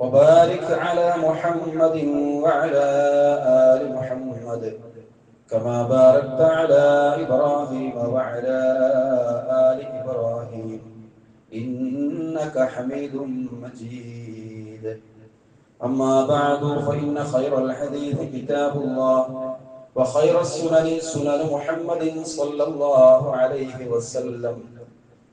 وبارك على محمد وعلى آل محمد كما باركت على إبراهيم وعلى آل إبراهيم. إنك حميد مجيد. أما بعد فإن خير الحديث كتاب الله وخير السنن سنن محمد صلى الله عليه وسلم.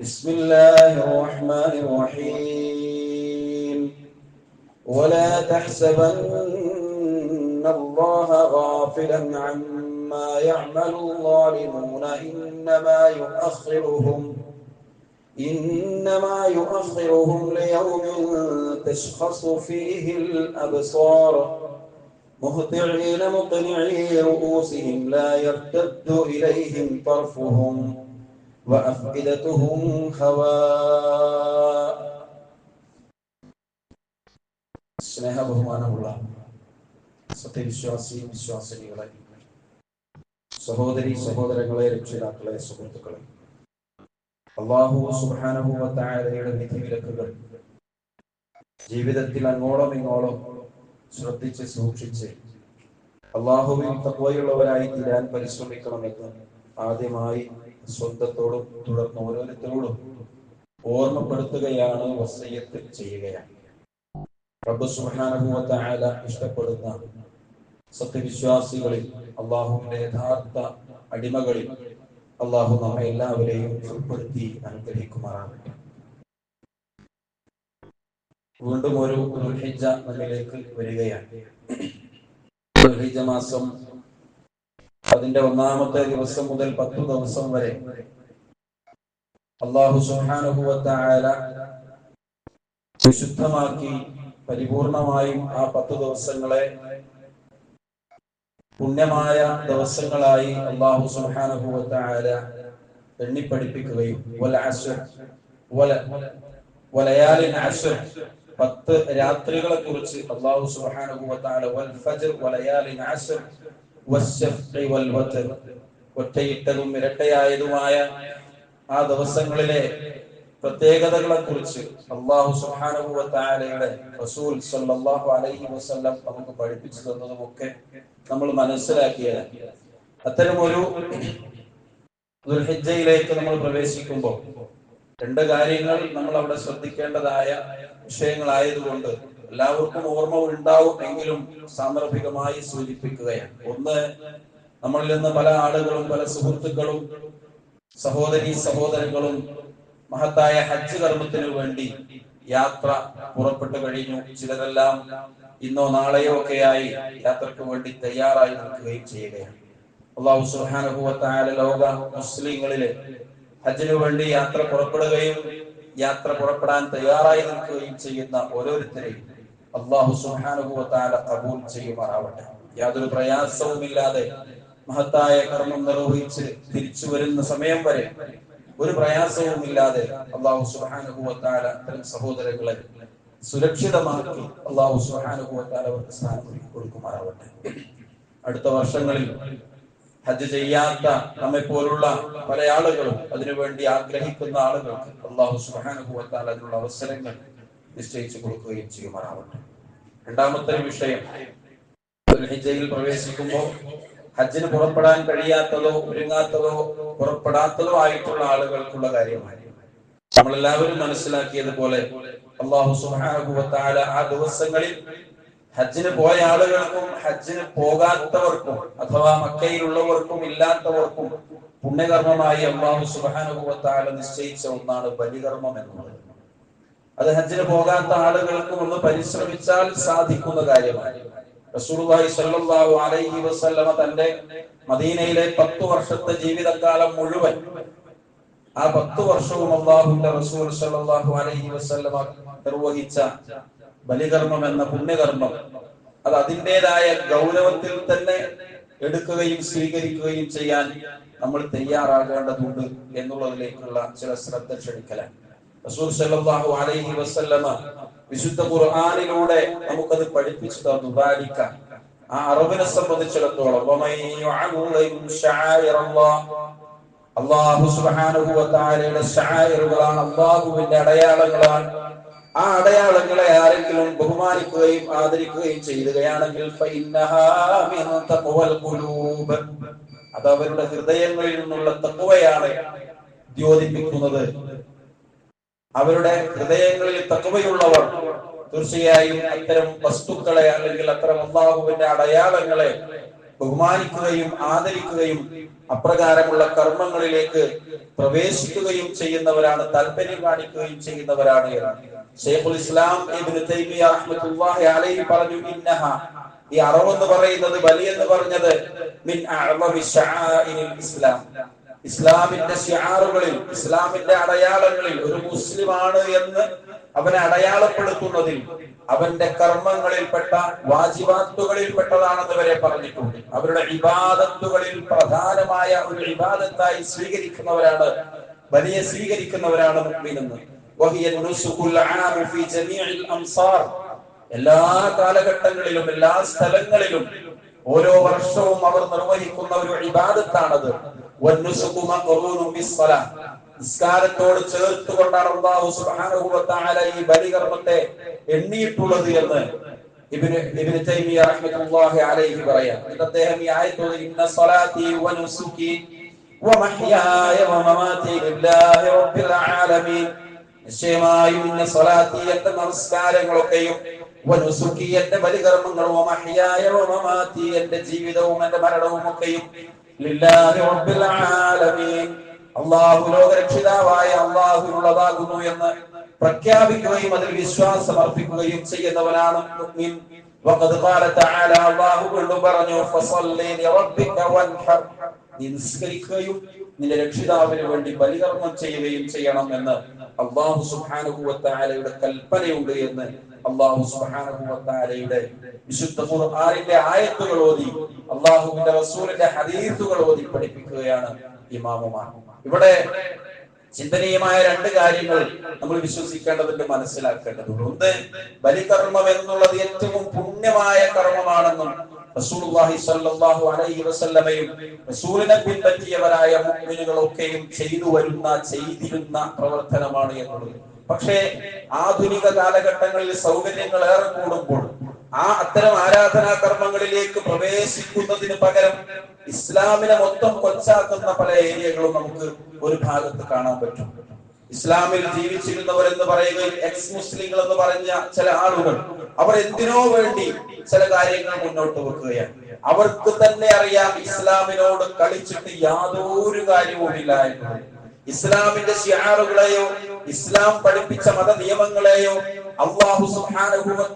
بسم الله الرحمن الرحيم. ولا تحسبن الله غافلا عما يعمل الظالمون. إنما يؤخرهم إنما يؤخرهم ليوم تشخص فيه الأبصار. مهطعين مقنعي رؤوسهم لا يرتد إليهم طرفهم. وأفئدتهم هواء സ്നേഹബഹുമാനമുള്ള സത്യവിശ്വാസി വിശ്വാസിനികളെ സഹോദരി സഹോദരങ്ങളെ രക്ഷിതാക്കളെ സുഹൃത്തുക്കളെ അള്ളാഹു സുബാനഹുവത്തായാലയുടെ വിധിവിലക്കുകൾ ജീവിതത്തിൽ അങ്ങോളം ഇങ്ങോളം ശ്രദ്ധിച്ച് സൂക്ഷിച്ച് അള്ളാഹുവിൽ തത്വയുള്ളവരായി തീരാൻ പരിശ്രമിക്കണമെന്ന് ആദ്യമായി സ്വന്തത്തോടും തുടർന്ന് ഓരോരുത്തരോടും ഓർമ്മപ്പെടുത്തുകയാണ് വസയ്യത്ത് ചെയ്യുകയാണ്. ഇഷ്ടപ്പെടുന്ന സത്യവിശ്വാസികളിൽ അള്ളാഹുവിന്റെ യഥാർത്ഥ അടിമകളിൽ അള്ളാഹു നമ്മെ എല്ലാവരെയും ഉൾപ്പെടുത്തി അനുഗ്രഹിക്കുമാറാകട്ടെ. വീണ്ടും ഒരു ദുൽഹിജ നമ്മിലേക്ക് വരികയാണ്. ദുൽഹിജ മാസം അതിന്റെ ഒന്നാമത്തെ ദിവസം മുതൽ പത്തു ദിവസം വരെ. അള്ളാഹു സുഹാനുഭവത്തായ വിശുദ്ധമാക്കി പരിപൂർണമായും ആ പത്തു ദിവസങ്ങളെ പുണ്യമായ ദിവസങ്ങളായി അള്ളാഹു സുഹാനുഭവത്തായ എണ്ണിപ്പഠിപ്പിക്കുകയും പത്ത് രാത്രികളെ കുറിച്ച് അള്ളാഹു സുഹാനുഭവത്തായ ഒറ്റയിട്ടതും ഇരട്ടയായതുമായ ആ ദിവസങ്ങളിലെ പ്രത്യേകതകളെ കുറിച്ച് അള്ളാഹു സുഹാനുഭവത്തായാലയുടെ റസൂൽ സല്ലാഹു അലൈഹി വസ്ല്ലാം നമുക്ക് പഠിപ്പിച്ചു തന്നതുമൊക്കെ നമ്മൾ മനസ്സിലാക്കിയത് അത്തരമൊരു ദുർഹിജയിലേക്ക് നമ്മൾ പ്രവേശിക്കുമ്പോൾ രണ്ട് കാര്യങ്ങൾ നമ്മൾ അവിടെ ശ്രദ്ധിക്കേണ്ടതായ വിഷയങ്ങളായതുകൊണ്ട് എല്ലാവർക്കും ഓർമ്മ ഉണ്ടാവും എങ്കിലും സാന്ദർഭികമായി സൂചിപ്പിക്കുകയാണ്. ഒന്ന് നമ്മളിൽ നിന്ന് പല ആളുകളും പല സുഹൃത്തുക്കളും സഹോദരി സഹോദരങ്ങളും മഹത്തായ ഹജ്ജ് കർമ്മത്തിനു വേണ്ടി യാത്ര പുറപ്പെട്ടു കഴിഞ്ഞു. ചിലരെല്ലാം ഇന്നോ നാളെയോ ഒക്കെ ആയി യാത്രയ്ക്ക് വേണ്ടി തയ്യാറായി നിൽക്കുകയും ചെയ്യുകയാണ്. അള്ളാഹു സുഹാനുഭവത്തായ ലോക മുസ്ലിങ്ങളിൽ ഹജ്ജിനു വേണ്ടി യാത്ര പുറപ്പെടുകയും യാത്ര പുറപ്പെടാൻ തയ്യാറായി നിൽക്കുകയും ചെയ്യുന്ന ഓരോരുത്തരെയും അള്ളാഹു സുഹാനുഭവത്താല കബൂൽ ചെയ്യുമാറാവട്ടെ. യാതൊരു പ്രയാസവുമില്ലാതെ മഹത്തായ കർമ്മം നിർവഹിച്ച് തിരിച്ചു വരുന്ന സമയം വരെ ഒരു പ്രയാസവും ഇല്ലാതെ അള്ളാഹു സുഹാനുഭവത്താല അത്തരം സഹോദരങ്ങളെ സുരക്ഷിതമാക്കി അള്ളാഹു സുഹാനുഭവത്താല അവർക്ക് സ്ഥാനം കൊടുക്കുമാറാവട്ടെ. അടുത്ത വർഷങ്ങളിൽ ഹജ്ജ് ചെയ്യാത്ത നമ്മെ പോലുള്ള പല ആളുകളും അതിനുവേണ്ടി ആഗ്രഹിക്കുന്ന ആളുകൾക്ക് അള്ളാഹു സുഹാനുഭവത്താൽ അതിനുള്ള അവസരങ്ങൾ നിശ്ചയിച്ചു കൊടുക്കുകയും ചെയ്യുമാറാവട്ടെ. രണ്ടാമത്തെ വിഷയം ഹിജയിൽ പ്രവേശിക്കുമ്പോൾ ഹജ്ജിന് പുറപ്പെടാൻ കഴിയാത്തതോ ഒരുങ്ങാത്തതോ പുറപ്പെടാത്തതോ ആയിട്ടുള്ള ആളുകൾക്കുള്ള കാര്യമാണ്. നമ്മളെല്ലാവരും മനസ്സിലാക്കിയതുപോലെ അള്ളാഹു സുഹാനുഭവത്താല ആ ദിവസങ്ങളിൽ ഹജ്ജിന് പോയ ആളുകൾക്കും ഹജ്ജിന് പോകാത്തവർക്കും അഥവാ മക്കയിലുള്ളവർക്കും ഇല്ലാത്തവർക്കും പുണ്യകർമ്മമായി അള്ളാഹു സുബാനുഭവത്താല നിശ്ചയിച്ച ഒന്നാണ് ബലികർമ്മം എന്നുള്ളത്. അത് ഹജ്ജിന് പോകാത്ത ആളുകൾക്ക് ഒന്ന് പരിശ്രമിച്ചാൽ സാധിക്കുന്ന കാര്യമാണ്. റസൂലുള്ളാഹി സ്വല്ലല്ലാഹു അലൈഹി വസല്ലമ തന്റെ മദീനയിലെ പത്തു വർഷത്തെ ജീവിതകാലം മുഴുവൻ ആ പത്തു വർഷവും അള്ളാഹുന്റെ റസൂൽ സല്ലല്ലാഹു അലൈഹി വസല്ലമ നിർവഹിച്ച ബലികർമ്മം എന്ന പുണ്യകർമ്മം അത് അതിന്റെതായ ഗൗരവത്തിൽ തന്നെ എടുക്കുകയും സ്വീകരിക്കുകയും ചെയ്യാൻ നമ്മൾ തയ്യാറാകേണ്ടതുണ്ട് എന്നുള്ളതിലേക്കുള്ള ചില ശ്രദ്ധ ക്ഷണിക്കലാണ്. റസൂൽ സല്ലല്ലാഹു അലൈഹി വസല്ലമ വിശുദ്ധ ഖുർആനിലൂടെ നമുക്കത് പഠിപ്പിച്ചു തന്നു. ദാലിക ആ അറബിനെ സംബന്ധിച്ചിടത്തോളം. അള്ളാഹു സുബ്ഹാനഹു വ തആലയുടെ ശആയിറുകളാണ് അള്ളാഹുവിന്റെ അടയാളങ്ങളാണ്. ആ അടയാളങ്ങളെ ആരെങ്കിലും ബഹുമാനിക്കുകയും ആദരിക്കുകയും ചെയ്യുകയാണെങ്കിൽ അത് അവരുടെ ഹൃദയങ്ങളിൽ നിന്നുള്ള തഖ്വയാണ് ദ്യോതിപ്പിക്കുന്നത്. അവരുടെ ഹൃദയങ്ങളിൽ തക്കവയുള്ളവർ തീർച്ചയായും അത്തരം വസ്തുക്കളെ അല്ലെങ്കിൽ അത്തരം അള്ളാഹുവിന്റെ അടയാളങ്ങളെ ബഹുമാനിക്കുകയും ആദരിക്കുകയും അപ്രകാരമുള്ള കർമ്മങ്ങളിലേക്ക് പ്രവേശിക്കുകയും ചെയ്യുന്നവരാണ് താല്പര്യം കാണിക്കുകയും ചെയ്യുന്നവരാണ് ഷെയ്ഖുൽ ഇസ്ലാം അലൈഹി പറഞ്ഞു ഇന്നഹ. ഈ അറവെന്ന് പറയുന്നത് ബലി എന്ന് പറഞ്ഞത് മിൻ ഇസ്ലാം. ഇസ്ലാമിന്റെ ഷിയാറുകളിൽ ഇസ്ലാമിന്റെ അടയാളങ്ങളിൽ ഒരു മുസ്ലിമാണ് എന്ന് അവനെ അടയാളപ്പെടുത്തുന്നതിൽ അവന്റെ കർമ്മങ്ങളിൽപ്പെട്ട വാജിബാത്തുകളിൽപ്പെട്ടതാണെന്ന് വരെ പറഞ്ഞിട്ടുണ്ട്. അവരുടെ ഇബാദത്തുകളിൽ പ്രധാനമായ ഒരു ഇബാദത്തായി സ്വീകരിക്കുന്നവരാണ് വലിയ സ്വീകരിക്കുന്നവരാണ് എല്ലാ കാലഘട്ടങ്ങളിലും എല്ലാ സ്ഥലങ്ങളിലും ഓരോ വർഷവും അവർ നിർവഹിക്കുന്ന ഒരു ഇബാദത്താണത്. നിസ്കാരത്തോട് ചേർത്തുകൊണ്ടാണ് അല്ലാഹു സുബ്ഹാനഹു വ തആല ഈ ബലികർമ്മത്തെ എണ്ണിയിട്ടുള്ളത് എന്ന് ഇബ്നു ഇബ്നു തൈമിയ റഹ്മത്തുള്ളാഹി അലൈഹി പറയാം. എന്നിട്ട് അദ്ദേഹം ഈ ആയത്തോട് ഇന്ന സ്വലാത്തി വ നുസുകി വ മഹ്യായ വ മമാതി ലില്ലാഹി റബ്ബിൽ ആലമീൻ. നിശ്ചയമായും ഇന്ന സ്വലാത്തി എന്റെ നമസ്കാരങ്ങളൊക്കെയും എന്റെ ബലികർമ്മങ്ങളും എന്റെ ജീവിതവും എന്റെ മരണവും ഒക്കെയും അള്ളാഹു ലോകരക്ഷിതാവായ അള്ളാഹുവിനുള്ളതാകുന്നു എന്ന് പ്രഖ്യാപിക്കുകയും അതിൽ വിശ്വാസം അർപ്പിക്കുകയും ചെയ്യുന്നവനാണ് മുഅ്മിൻ. പറഞ്ഞു നിസ്കരിക്കുകയും നിന്റെ രക്ഷിതാവിന് വേണ്ടി ബലികർമ്മം ചെയ്യുകയും ചെയ്യണം എന്ന്. അള്ളാഹു തആലയുടെ കൽപ്പനയുണ്ട് എന്ന് അള്ളാഹു തആലയുടെ വിശുദ്ധ ആറിന്റെ ആയത്തുകൾ ഓതി അള്ളാഹുവിന്റെ റസൂലിന്റെ ഹദീസുകൾ ഓതി പഠിപ്പിക്കുകയാണ് ഇമാമുമാർ. ഇവിടെ ചിന്തനീയമായ രണ്ട് കാര്യങ്ങൾ നമ്മൾ വിശ്വസിക്കേണ്ടതുണ്ട് മനസ്സിലാക്കേണ്ടതുണ്ട്. ഒന്ന് ബലികർമ്മം എന്നുള്ളത് ഏറ്റവും പുണ്യമായ കർമ്മമാണെന്നും റസൂലുള്ളാഹി സ്വല്ലല്ലാഹു അലൈഹി പിൻപറ്റിയവരായ മുഅ്മിനുകളൊക്കെയും ചെയ്തു വരുന്ന ചെയ്തിരുന്ന പ്രവർത്തനമാണ് എന്നുള്ളത്. പക്ഷേ ആധുനിക കാലഘട്ടങ്ങളിൽ സൗകര്യങ്ങൾ ഏറെ കൂടുമ്പോൾ ആ അത്തരം ആരാധനാ കർമ്മങ്ങളിലേക്ക് പ്രവേശിക്കുന്നതിന് പകരം ഇസ്ലാമിനെ മൊത്തം കൊച്ചാക്കുന്ന പല ഏരിയകളും നമുക്ക് ഒരു ഭാഗത്ത് കാണാൻ പറ്റും. ഇസ്ലാമിൽ ജീവിച്ചിരുന്നവർ എന്ന് പറയുകയും എക്സ് മുസ്ലിങ്ങൾ എന്ന് പറഞ്ഞ ചില ആളുകൾ അവർ എന്തിനോ വേണ്ടി ചില കാര്യങ്ങൾ മുന്നോട്ട് വെക്കുകയാണ്. അവർക്ക് തന്നെ അറിയാം ഇസ്ലാമിനോട് കളിച്ചിട്ട് യാതൊരു കാര്യവുമില്ല എന്ന് ഇസ്ലാമിന്റെ ഷിയാറുകളെയോ ഇസ്ലാം പഠിപ്പിച്ച മത നിയമങ്ങളെയോ അള്ളാഹു സുബ്ഹാനഹു വ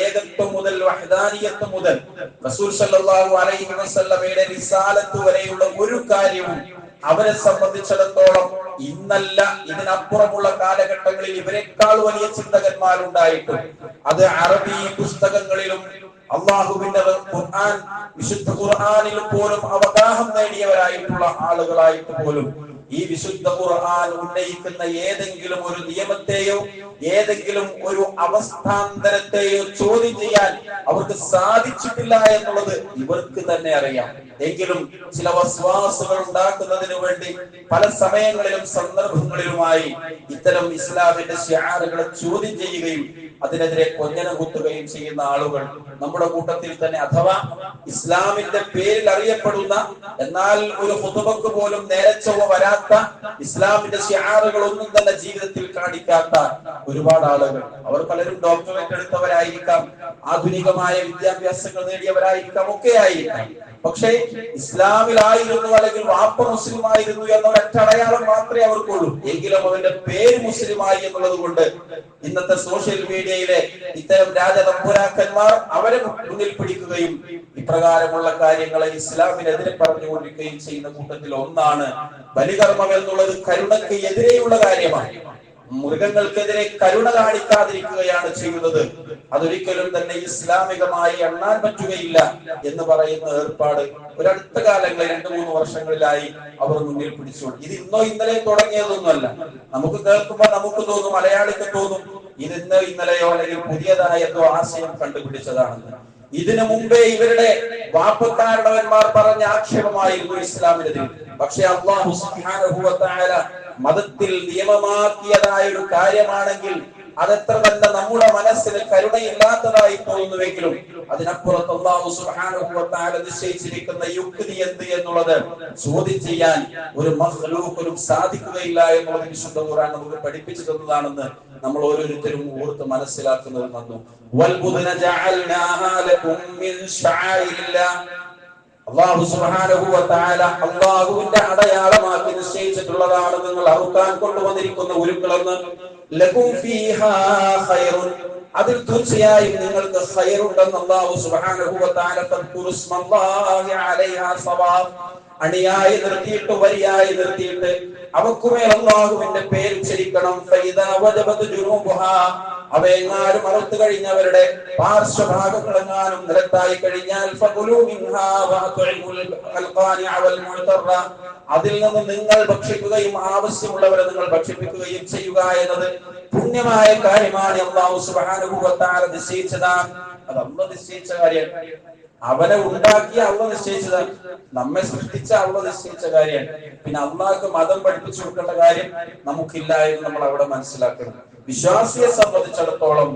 ഏകത്വം മുതൽ വഹദാനിയത്വം മുതൽ റസൂൽ സല്ലല്ലാഹു അലൈഹി വസല്ലമയുടെ റിസാലത്ത് വരെയുള്ള ഒരു കാര്യവും അവരെ സംബന്ധിച്ചിടത്തോളം ഇന്നല്ല ഇതിനപ്പുറമുള്ള കാലഘട്ടങ്ങളിൽ ഇവരെക്കാൾ വലിയ ചിന്തകന്മാരുണ്ടായിട്ടും അത് അറബി പുസ്തകങ്ങളിലും അള്ളാഹുവിന്റെ ഖുർആൻ വിശുദ്ധ ഖുർആനിലും പോലും അവഗാഹം നേടിയവരായിട്ടുള്ള ആളുകളായിട്ട് പോലും ഈ വിശുദ്ധ ഖുർആൻ ഉന്നയിക്കുന്ന ഏതെങ്കിലും ഒരു നിയമത്തെയോ ഏതെങ്കിലും ഒരു അവസ്ഥാന്തരത്തെയോ ചോദ്യം ചെയ്യാൻ അവർക്ക് സാധിച്ചിട്ടില്ല എന്നുള്ളത് ഇവർക്ക് തന്നെ അറിയാം. എങ്കിലും ചില വസ്വാസുകൾ ഉണ്ടാക്കുന്നതിന് വേണ്ടി പല സമയങ്ങളിലും സന്ദർഭങ്ങളിലുമായി ഇത്തരം ഇസ്ലാമിന്റെ ഷിയാറുകളെ ചോദ്യം ചെയ്യുകയും അതിനെതിരെ കൊഞ്ഞനം കുത്തുകയും ചെയ്യുന്ന ആളുകൾ നമ്മുടെ കൂട്ടത്തിൽ തന്നെ അഥവാ ഇസ്ലാമിന്റെ പേരിൽ അറിയപ്പെടുന്ന എന്നാൽ ഒരു ഹുതുബക്ക് പോലും നേരച്ചവ വരാത്ത ഇസ്ലാമിന്റെ ഷിയാറുകൾ ഒന്നും തന്നെ ജീവിതത്തിൽ കാണിക്കാത്ത ഒരുപാട് ആളുകൾ. അവർ പലരും ഡോക്ടറേറ്റ് എടുത്തവരായിരിക്കാം ആധുനികമായ വിദ്യാഭ്യാസങ്ങൾ നേടിയവരായിരിക്കാം ഒക്കെ ആയിരിക്കാം പക്ഷേ ഇസ്ലാമിലായിരുന്നു അല്ലെങ്കിൽ വാപ്പ മുസ്ലിം ആയിരുന്നു എന്ന അടയാളം മാത്രമേ അവർക്കുള്ളൂ. എങ്കിലും അവന്റെ പേര് മുസ്ലിമായി എന്നുള്ളത് കൊണ്ട് ഇന്നത്തെ സോഷ്യൽ മീഡിയയിലെ ഇത്തരം രാജതമ്പുരാക്കന്മാർ അവരെ മുന്നിൽ പിടിക്കുകയും ഇപ്രകാരമുള്ള കാര്യങ്ങളെ ഇസ്ലാമിനെതിരെ പറഞ്ഞുകൊണ്ടിരിക്കുകയും ചെയ്യുന്ന കൂട്ടത്തിൽ ഒന്നാണ് ബലികർമ്മം എന്നുള്ളത് കരുണയ്ക്ക് എതിരെയുള്ള കാര്യമാണ്. മൃഗങ്ങൾക്കെതിരെ കരുണ കാണിക്കാതിരിക്കുകയാണ് ചെയ്യുന്നത്. അതൊരിക്കലും തന്നെ ഇസ്ലാമികമായി എണ്ണാൻ പറ്റുകയില്ല എന്ന് പറയുന്ന ഏർപ്പാട് ഒരടുത്ത കാലങ്ങളിൽ രണ്ടു മൂന്ന് വർഷങ്ങളിലായി അവർ മുന്നിൽ പിടിച്ചുകൊണ്ട് ഇത് ഇന്നോ ഇന്നലെ തുടങ്ങിയതൊന്നുമല്ല. നമുക്ക് കേൾക്കുമ്പോൾ നമുക്ക് തോന്നും മലയാളിക്ക് തോന്നും ഇത് ഇന്നോ ഇന്നലെയോ അല്ലെങ്കിൽ പുതിയതായതോ ആശയം കണ്ടുപിടിച്ചതാണെന്ന്. ഇതിനു മുമ്പേ ഇവരുടെ വാപ്പക്കാരണവന്മാർ പറഞ്ഞ ആക്ഷേപമായിരുന്നു ഇസ്ലാമിനെതിരെ. പക്ഷെ അള്ളാഹു മതത്തിൽ നിയമമാക്കിയതായ ഒരു കാര്യമാണെങ്കിൽ അതെത്ര തന്നെ നമ്മുടെ മനസ്സിന് കരുണയില്ലാത്തതായി തോന്നുന്നുവെങ്കിലും അതിനപ്പുറത്ത് നിശ്ചയിച്ചിരിക്കുന്ന യുക്തി എന്ത് എന്നുള്ളത് ചോദ്യം ചെയ്യാൻ ഒരു മഖ്ലൂഖിനും സാധിക്കുകയില്ല എന്നുള്ളത് വിശുദ്ധ ഖുർആൻ നമുക്ക് പഠിപ്പിച്ചു തന്നതാണെന്ന് നമ്മൾ ഓരോരുത്തരും ഓർത്ത് മനസ്സിലാക്കുന്നത് നന്നു. അള്ളാഹു തആല അള്ളാഹുവിന്റെ അടയാളമാക്കി നിശ്ചയിച്ചിട്ടുള്ളതാണ് നിങ്ങൾ അറുക്കാൻ കൊണ്ടുവന്നിരിക്കുന്ന ഉരുക്കളെന്ന്. അതിൽ തീർച്ചയായും നിങ്ങൾക്ക് ഖൈറുണ്ടെന്ന് അള്ളാഹു സവാബ് അണിയായി നിർത്തിയിട്ട് വരിയായി നിർത്തിയിട്ട് അവക്കുമേൽ അള്ളാഹുവിന്റെ പേര് ചരിക്കണം അവയെങ്ങാനും അറുത്തു കഴിഞ്ഞവരുടെ പാർശ്വഭാഗങ്ങളെങ്ങാനും നിലത്തായി കഴിഞ്ഞാൽ അതിൽ നിന്ന് നിങ്ങൾ ഭക്ഷിക്കുകയും ആവശ്യമുള്ളവരെ നിങ്ങൾ ഭക്ഷിപ്പിക്കുകയും ചെയ്യുക എന്നത് പുണ്യമായ കാര്യമാണ്. അള്ളാഹു തആല നിശ്ചയിച്ചതാണ്. അത് അമ്മ നിശ്ചയിച്ച കാര്യമാണ് അവനെ ഉണ്ടാക്കി അള്ള നിശ്ചയിച്ചതാണ് നമ്മെ സൃഷ്ടിച്ച അള്ള നിശ്ചയിച്ച കാര്യമാണ് പിന്നെ അള്ളാഹ്ക്ക് മതം പഠിപ്പിച്ചു കൊടുക്കേണ്ട കാര്യം നമുക്കില്ല എന്ന് നമ്മൾ അവിടെ മനസ്സിലാക്കണം. വിശ്വാസിയെ സംബന്ധിച്ചിടത്തോളം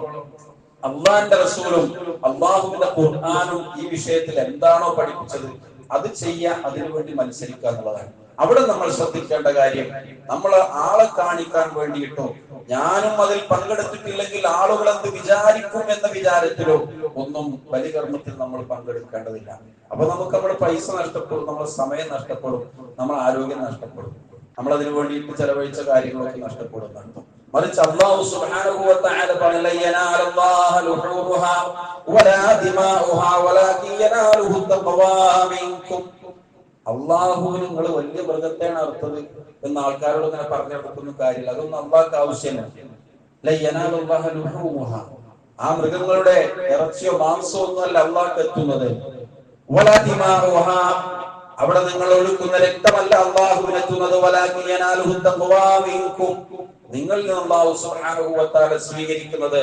അള്ളാന്റെ റസൂലും അള്ളാഹുവിന്റെ ഖുർആാനും ഈ വിഷയത്തിൽ എന്താണോ പഠിപ്പിച്ചത് അത് ചെയ്യുക അതിനുവേണ്ടി മത്സരിക്കുക എന്നുള്ളതാണ്. അവിടെ നമ്മൾ ശ്രദ്ധിക്കേണ്ട കാര്യം നമ്മൾ ആളെ കാണിക്കാൻ വേണ്ടിയിട്ടോ ഞാനും അതിൽ പങ്കെടുത്തിട്ടില്ലെങ്കിൽ ആളുകൾ എന്ത് വിചാരിക്കും എന്ന വിചാരത്തിലോ ഒന്നും ബലികർമ്മത്തിൽ നമ്മൾ പങ്കെടുക്കേണ്ടതില്ല. അപ്പൊ നമുക്ക് നമ്മുടെ പൈസ നഷ്ടപ്പെടും നമ്മുടെ സമയം നഷ്ടപ്പെടും നമ്മൾ ആരോഗ്യം നഷ്ടപ്പെടും. നമ്മൾ അതിനു വേണ്ടിയിട്ട് ചെലവഴിച്ച കാര്യങ്ങളൊക്കെ നഷ്ടപ്പെടുന്നുണ്ട്. മറിച്ച് അള്ളാഹു സുബ്ഹാനഹു വ തആല യനാലല്ലാഹ ലുഹൂറുഹാ വലാ ദിമാഉഹാ അള്ളാഹു നിങ്ങൾ വലിയ മൃഗത്തെയാണ് അർത്ഥത് എന്ന് ആൾക്കാരോട് ഇങ്ങനെ പറഞ്ഞു കൊടുക്കുന്ന കാര്യമില്ല. അതൊന്നും ലയ്യനാലുല്ലാഹ ലുഹൂറുഹാ ആ മൃഗങ്ങളുടെ ഇറച്ചിയോ മാംസമോ ഒന്നുമല്ല അള്ളാഹ്ക്ക് എത്തുന്നത്. വലാ അവിടെ നിങ്ങൾ ഒഴുക്കുന്ന രക്തമല്ല അള്ളാഹുവിന് എത്തുന്നത്. നിങ്ങളിൽ നിന്ന് അള്ളാഹു സുബ്ഹാനഹു വ തആല സ്വീകരിക്കുന്നത്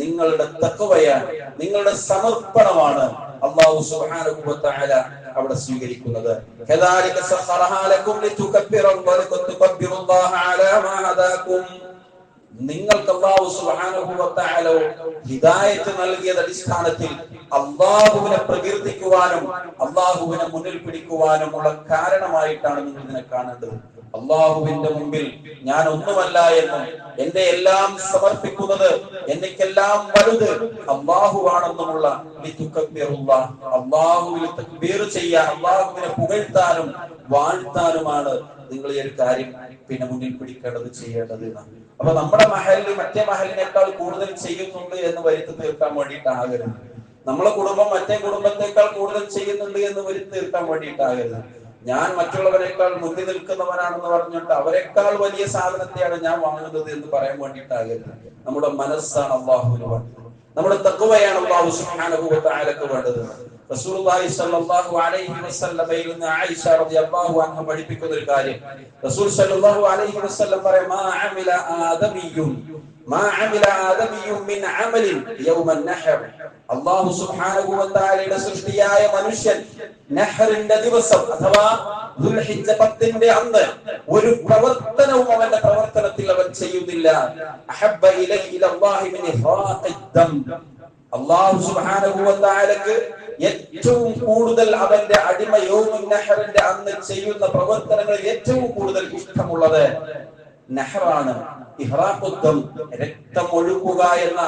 നിങ്ങളുടെ തക്കവയാണ് നിങ്ങളുടെ സമർപ്പണമാണ്. അള്ളാഹു സുബ്ഹാനഹു വ തആല അവിടെ സ്വീകരിക്കുന്നത്. കദാലിക സഖറഹാ ലക്കും ലിതുകബ്ബിറു വലിതുകബ്ബിറുല്ലാഹ അലാ മാ ഹദാകും നിങ്ങൾക്ക് അള്ളാഹു തആല ഹിദായത്ത് നൽകിയത് അടിസ്ഥാനത്തിൽ അള്ളാഹുവിനെ പ്രകീർത്തിക്കുവാനും അള്ളാഹുവിനെ മുന്നിൽ പിടിക്കുവാനുമുള്ള കാരണമായിട്ടാണ് നിങ്ങൾ ഇതിനെ കാണേണ്ടത് അള്ളാഹുവിന്റെ മുമ്പിൽ ഞാൻ ഒന്നുമല്ല എന്നും എന്റെ എല്ലാം സമർപ്പിക്കുന്നത് എനിക്കെല്ലാം വലുത് അള്ളാഹുവാണെന്നുമുള്ള അള്ളാഹുവിൽ തക്ബീർ ചെയ്യാൻ അള്ളാഹുവിനെ പുകഴ്ത്താനും വാഴ്ത്താനുമാണ് നിങ്ങൾ ഈ ഒരു കാര്യം പിന്നെ മുന്നിൽ പിടിക്കേണ്ടത് ചെയ്യേണ്ടത് എന്നാണ്. അപ്പൊ നമ്മുടെ മഹലിൽ മറ്റേ മഹലിനേക്കാൾ കൂടുതൽ ചെയ്യുന്നുണ്ട് എന്ന് വരുത്തി തീർക്കാൻ വേണ്ടിയിട്ടാകരുത്. നമ്മളെ കുടുംബം മറ്റേ കുടുംബത്തെക്കാൾ കൂടുതൽ ചെയ്യുന്നുണ്ട് എന്ന് വരുത്തി തീർക്കാൻ വേണ്ടിയിട്ടാകരുത്. ഞാൻ മറ്റുള്ളവരെക്കാൾ മുന്നിൽ നിൽക്കുന്നവനാണെന്ന് പറഞ്ഞിട്ട് അവരെക്കാൾ വലിയ സാധനത്തെയാണ് ഞാൻ വാങ്ങുന്നത് എന്ന് പറയാൻ വേണ്ടിയിട്ടാകരുത്. നമ്മുടെ മനസ്സാണ് അള്ളാഹുവിന് വേണ്ടത്. നമ്മുടെ തക്കുവയാണ് അള്ളാഹു സുബ്ഹാനഹു വ തആലക്ക് വേണ്ടത്. റസൂലുള്ളാഹി സ്വല്ലല്ലാഹു അലൈഹി വസല്ലമയിൽ ആയിഷ റളിയല്ലാഹു അൻഹ പഠിപ്പിക്കുന്ന ഒരു കാര്യം. റസൂൽ സ്വല്ലല്ലാഹു അലൈഹി വസല്ലം പറയും മാ അമില ആദമിയ്യുൻ മാ അമില ആദമിയ്യുൻ മിൻ അമലിൻ യൗമൻ നഹർ. അല്ലാഹു സുബ്ഹാനഹു വ സൃഷ്ടിയായ മനുഷ്യൻ നഹറിന്റെ ദിവസം അഥവാ ദുൽഹിജ്ജ പത്തിന്റെ അന്ന് ഒരു പ്രവർത്തനവും അവന്റെ പ്രവർത്തനത്തിൽ അവൻ ചെയ്യുന്നില്ല. അഹബ്ബ ഇലൈഹി ഇലല്ലാഹി മിൻ ഇഹ്റാഖിദ് ദം അള്ളാഹു സുബ്ഹാനഹു വ ഏറ്റവും കൂടുതൽ അവന്റെ അടിമ യൗമുൻ അന്ന് ചെയ്യുന്ന പ്രവർത്തനങ്ങളിൽ ഏറ്റവും കൂടുതൽ ഇഷ്ടമുള്ളത് നഹറാണ്. ഇഹ്റാപുദ്ധം രക്തം ഒഴുക്കുക എന്ന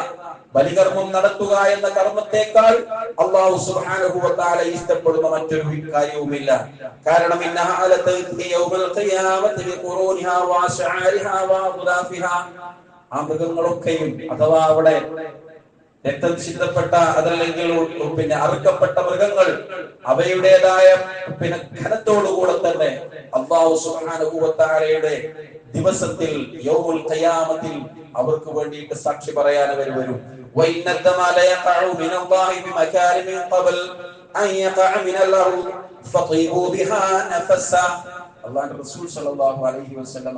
ബലികർമ്മം നടത്തുക എന്ന കർമ്മത്തെക്കാൾ അള്ളാഹു സുബ്ഹാനഹു ഇഷ്ടപ്പെടുന്ന മറ്റൊരു കാര്യവുമില്ല കാരണം ഖിയാമത്തി ബിഖുറൂനിഹാ ആ മൃഗങ്ങളൊക്കെയും അഥവാ അവിടെ രക്തം ചിന്തപ്പെട്ട അതല്ലെങ്കിൽ പിന്നെ അറുക്കപ്പെട്ട മൃഗങ്ങൾ അവയുടേതായ പിന്നെ ഘനത്തോടുകൂടെ തന്നെ അള്ളാഹു സുഹാനുഭൂവത്താരയുടെ ദിവസത്തിൽ യോമുൽ കയാമത്തിൽ അവർക്ക് വേണ്ടിയിട്ട് സാക്ഷി പറയാൻ അവർ വരും.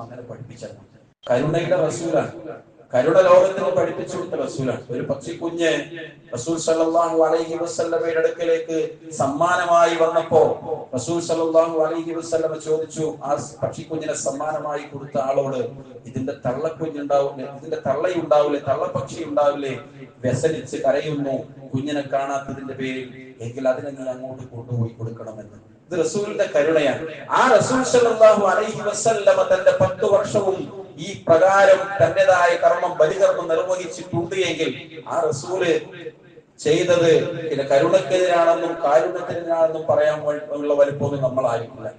അങ്ങനെ പഠിപ്പിച്ചത് കരുണയുടെ റസൂലാണ്. കരുണ ലോകത്തിന് പഠിപ്പിച്ചു കൊടുത്ത റസൂലാണ്. ഒരു പക്ഷി കുഞ്ഞ് റസൂൽ സല്ലല്ലാഹു അലൈഹി വസല്ലമയുടെ അടുക്കലേക്ക് സമ്മാനമായി വന്നപ്പോ റസൂൽ സല്ലല്ലാഹു അലൈഹി വസല്ലമ ചോദിച്ചു ആ പക്ഷിക്കുഞ്ഞിനെ സമ്മാനമായി കൊടുത്ത ആളോട് ഇതിന്റെ തള്ളക്കുഞ്ഞുണ്ടാവും ഇതിന്റെ തള്ളയുണ്ടാവില്ലേ? തള്ളപ്പക്ഷി ഉണ്ടാവില്ലേ? വ്യസനിച്ച് കരയുന്നു. കുഞ്ഞിനെ കാണാത്തതിന്റെ പേരിൽ എങ്കിൽ അതിനെ നീ അങ്ങോട്ട് കൊണ്ടുപോയി കൊടുക്കണമെന്ന്. ഇത് റസൂലിന്റെ കരുണയാണ്. ആ റസൂൽ സല്ലല്ലാഹു അലൈഹി വസല്ലമ തന്റെ പത്ത് വർഷവും ഈ പ്രകാരം തന്റേതായ കർമ്മം ബലികർമ്മം നിർവഹിച്ചിട്ടുണ്ട് എങ്കിൽ ആ റസൂൽ ചെയ്തത് പിന്നെ കരുണക്കെതിരാണെന്നും കാരുണ്യത്തിനെതിരാണെന്നും പറയാൻ ഉള്ള വലിപ്പമൊന്നും നമ്മളായിരിക്കില്ല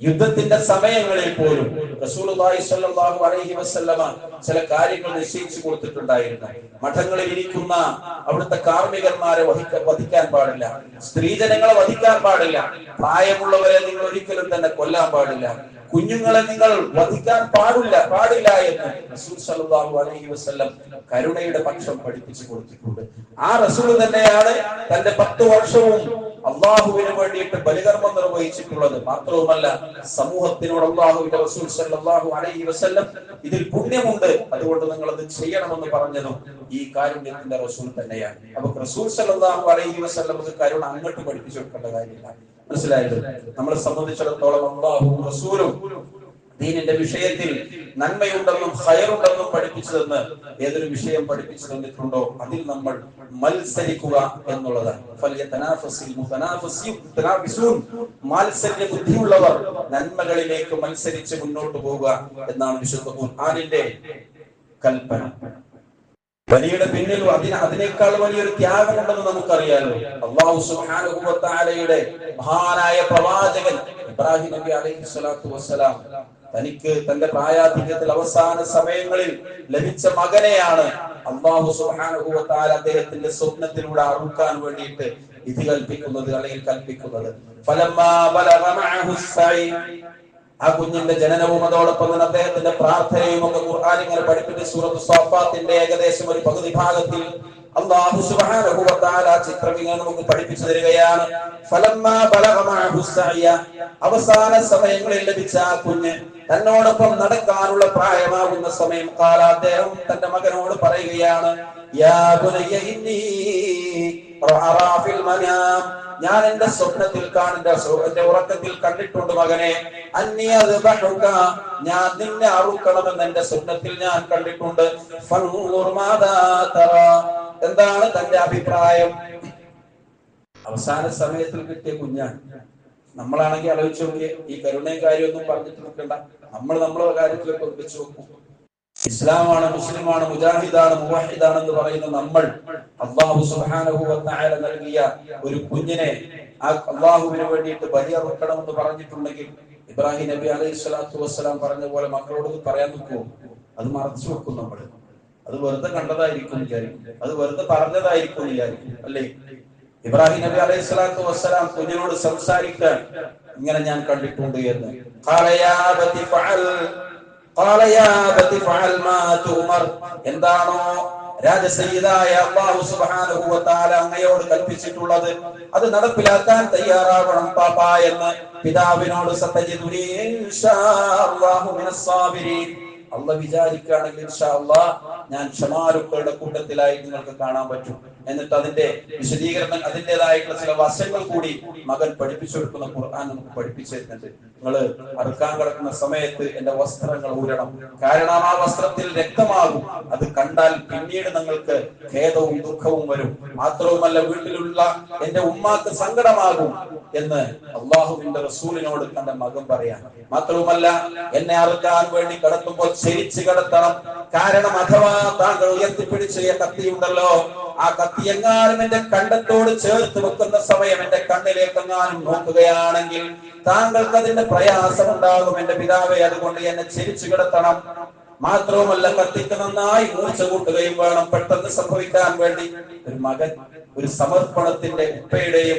യുദ്ധത്തിന്റെ സമയങ്ങളിൽ പോലും അലൈഹി വസല്ലമ ചില കാര്യങ്ങൾ നിശ്ചയിച്ചു കൊടുത്തിട്ടുണ്ടായിരുന്നു. മഠങ്ങളിൽ ഇരിക്കുന്ന അവിടുത്തെ കാർമ്മികന്മാരെ വധിക്കാൻ പാടില്ല. സ്ത്രീജനങ്ങളെ വധിക്കാൻ പാടില്ല. പ്രായമുള്ളവരെ നിങ്ങൾ ഒരിക്കലും തന്നെ കൊല്ലാൻ പാടില്ല. കുഞ്ഞുങ്ങളെ നിങ്ങൾ വധിക്കാൻ പാടില്ല പാടില്ല എന്ന് റസൂൽ സല്ലാഹു അലഹി വസല്ലം കരുണയുടെ പക്ഷം പഠിപ്പിച്ചു കൊടുത്തിട്ടുണ്ട്. ആ റസൂൽ തന്നെയാണ് തന്റെ പത്ത് വർഷവും അള്ളാഹുവിന് വേണ്ടിയിട്ട് ബലികർമ്മം നിർവഹിച്ചിട്ടുള്ളത് മാത്രവുമല്ല സമൂഹത്തിനോട് അള്ളാഹുവിന്റെ റസൂൽ സല്ലല്ലാഹു അലൈഹി വസല്ലം ഇതിൽ പുണ്യമുണ്ട്. അതുകൊണ്ട് നിങ്ങൾ അത് ചെയ്യണമെന്ന് പറഞ്ഞതും ഈ കാരുണ്യത്തിന്റെ റസൂൽ തന്നെയാണ്. അപ്പൊ റസൂൽ സല്ലാഹു അലൈഹി വസല്ലം കരുണ അങ്ങോട്ട് പഠിപ്പിച്ചു കൊടുക്കേണ്ട കാര്യമില്ല. മനസ്സിലായത്? നമ്മളെ സംബന്ധിച്ചിടത്തോളം അള്ളാഹു റസൂലും ദീനിന്റെ വിഷയത്തിൽ നന്മയുണ്ടെന്നും ഹയറുണ്ടെന്നും പഠിപ്പിച്ചതെന്ന് ഏതൊരു വിഷയം പഠിപ്പിച്ചു തന്നിട്ടുണ്ടോ അതിൽ നമ്മൾ മത്സരിക്കുക എന്നുള്ളതാണ്. മാത്സര്യ ബുദ്ധിയുള്ളവർ നന്മകളിലേക്ക് മത്സരിച്ച് മുന്നോട്ട് പോവുക എന്നാണ് വിശുദ്ധ ഖുർആാനിന്റെ കൽപ്പന. വലിയുടെ പിന്നിൽ അതിന് അതിനേക്കാൾ വലിയൊരു ത്യാഗം ഉണ്ടെന്ന് നമുക്കറിയാലോ. അള്ളാഹു വ മഹാനായ പ്രവാചകൻ ഇബ്രാഹിം നബി അലൈഹി സ്വലാത്തു വസ്സലാം തനിക്ക് തന്റെ പ്രായാധിക്യത്തിൽ അവസാന സമയങ്ങളിൽ ലഭിച്ച മകനെയാണ് അള്ളാഹു തആല അദ്ദേഹത്തിന്റെ സ്വപ്നത്തിലൂടെ അറുക്കാൻ വേണ്ടിയിട്ട് വിധി കൽപ്പിക്കുന്നത് അല്ലെങ്കിൽ കൽപ്പിക്കുന്നത്. ആ കുഞ്ഞിന്റെ ജനനവും അതോടൊപ്പം തന്നെ അദ്ദേഹത്തിന്റെ പ്രാർത്ഥനയും ഒക്കെ ഖുർആൻ പഠിപ്പിച്ച് സൂറത്ത് സ്വാഫാത്തിന്റെ ഏകദേശം ഒരു പകുതി ഭാഗത്തിൽ അള്ളാഹു സുബ്ഹാനഹു വ തആല ചിത്രം ഇങ്ങനെ നമുക്ക് പഠിപ്പിച്ചു തരികയാണ്. ഫലമ്മാ ബലഗ അവസാന സമയങ്ങളിൽ ലഭിച്ച ആ കുഞ്ഞ് തന്നോടൊപ്പം നടക്കാനുള്ള പ്രായമാകുന്ന സമയം കാല അദ്ദേഹം തന്റെ മകനോട് പറയുകയാണ് ഞാൻ എന്റെ സ്വപ്നത്തിൽ കാണുന്ന എന്റെ ഉറക്കത്തിൽ കണ്ടിട്ടുണ്ട് മകനെ. അന്യ ഞാൻ നിന്നെ അറുക്കണമെന്ന് എന്റെ സ്വപ്നത്തിൽ ഞാൻ കണ്ടിട്ടുണ്ട്. എന്താണ് തന്റെ അഭിപ്രായം? അവസാന സമയത്തിൽ കിട്ടിയ കുഞ്ഞാണ്. നമ്മളാണെങ്കിൽ ആലോചിച്ച് നോക്കിയ ഈ കരുണയും കാര്യമൊന്നും പറഞ്ഞിട്ട് നിൽക്കണ്ട. നമ്മൾ നമ്മളെ കാര്യത്തിലൊക്കെ വെച്ച് നോക്കും. ഇസ്ലാമാണ് മുസ്ലിമാണ് മുജാഹിദാണ് മുവാഹിദാണ് എന്ന് പറയുന്ന നമ്മൾ അള്ളാഹു തആല നൽകിയ ഒരു കുഞ്ഞിനെ ആ അള്ളാഹുവിന് വേണ്ടിയിട്ട് ബലിയറുക്കണമെന്ന് പറഞ്ഞിട്ടുണ്ടെങ്കിൽ ഇബ്രാഹിം നബി അലൈഹി സ്വലാത്തു വസ്സലാം പറഞ്ഞ പോലെ മക്കളോട് പറയാൻ നിൽക്കുമോ അത് മറച്ചു വെക്കും നമ്മൾ അത് വെറുതെ കണ്ടതായിരിക്കും വിചാരിക്കും. അത് വെറുതെ പറഞ്ഞതായിരിക്കും വിചാരിക്കും. അല്ലേ? ഇബ്രാഹിം നബി അലൈഹി സ്വലാത്തു വസ്സലാം കുഞ്ഞിനോട് സംസാരിക്കാൻ ഇങ്ങനെ ഞാൻ കണ്ടിട്ടുണ്ട് എന്ന്. എന്താണോ രാജസീതായ അള്ളാഹു സുബ്ഹാനഹു വതആല അങ്ങയോട് കൽപ്പിച്ചിട്ടുള്ളത്. അത് നടപ്പിലാക്കാൻ തയ്യാറാവണം പാപ്പ എന്ന് പിതാവിനോട് സത്യജിതുരി ഇൻഷാഅല്ലാഹു മിനസ് വിചാരിക്കുകയാണെങ്കിൽ ഇൻഷാ അള്ളാഹ് ഞാൻ ക്ഷമാരുക്കളുടെ കൂട്ടത്തിലായി നിങ്ങൾക്ക് കാണാൻ പറ്റും. എന്നിട്ട് അതിന്റെ വിശദീകരണം അതിന്റെതായിട്ടുള്ള ചില വശങ്ങൾ കൂടി മകൻ പഠിപ്പിച്ചു കൊടുക്കുന്ന ഖുർആൻ നമുക്ക് പഠിപ്പിച്ചു തരുന്നുണ്ട്. നിങ്ങൾ അറുക്കാൻ കിടക്കുന്ന സമയത്ത് എന്റെ വസ്ത്രങ്ങൾ ഊരണം. കാരണം ആ വസ്ത്രത്തിൽ രക്തമാകും. അത് കണ്ടാൽ പിന്നീട് നിങ്ങൾക്ക് ഖേദവും ദുഃഖവും വരും. മാത്രവുമല്ല വീട്ടിലുള്ള എന്റെ ഉമ്മാക്ക് സങ്കടമാകും എന്ന് അള്ളാഹുവിന്റെ റസൂലിനോട് തന്റെ മകൻ പറയാം. മാത്രവുമല്ല എന്നെ അറുക്കാൻ വേണ്ടി കടത്തുമ്പോൾ ചെരിച്ച് കിടത്തണം. കാരണം അഥവാ താങ്കൾ ഉയർത്തിപ്പിടിച്ച കത്തിയുണ്ടല്ലോ ആ കത്തി എങ്ങാനും എന്റെ കണ്ടത്തോട് ചേർത്ത് വെക്കുന്ന സമയം എന്റെ കണ്ണിലേക്ക് എങ്ങാനും നോക്കുകയാണെങ്കിൽ താങ്കൾക്ക് അതിന്റെ പ്രയാസം ഉണ്ടാകും എന്റെ പിതാവെ അതുകൊണ്ട് എന്നെ ചിരിച്ചു കിടത്തണം. മാത്രവുമല്ല കത്തിക്ക് നന്നായി മൂർച്ച കൂട്ടുകയും വേണം. പെട്ടെന്ന് സംഭവിക്കാൻ വേണ്ടി ഒരു മകൻ ഒരു സമർപ്പണത്തിന്റെ ഉപ്പയുടെയും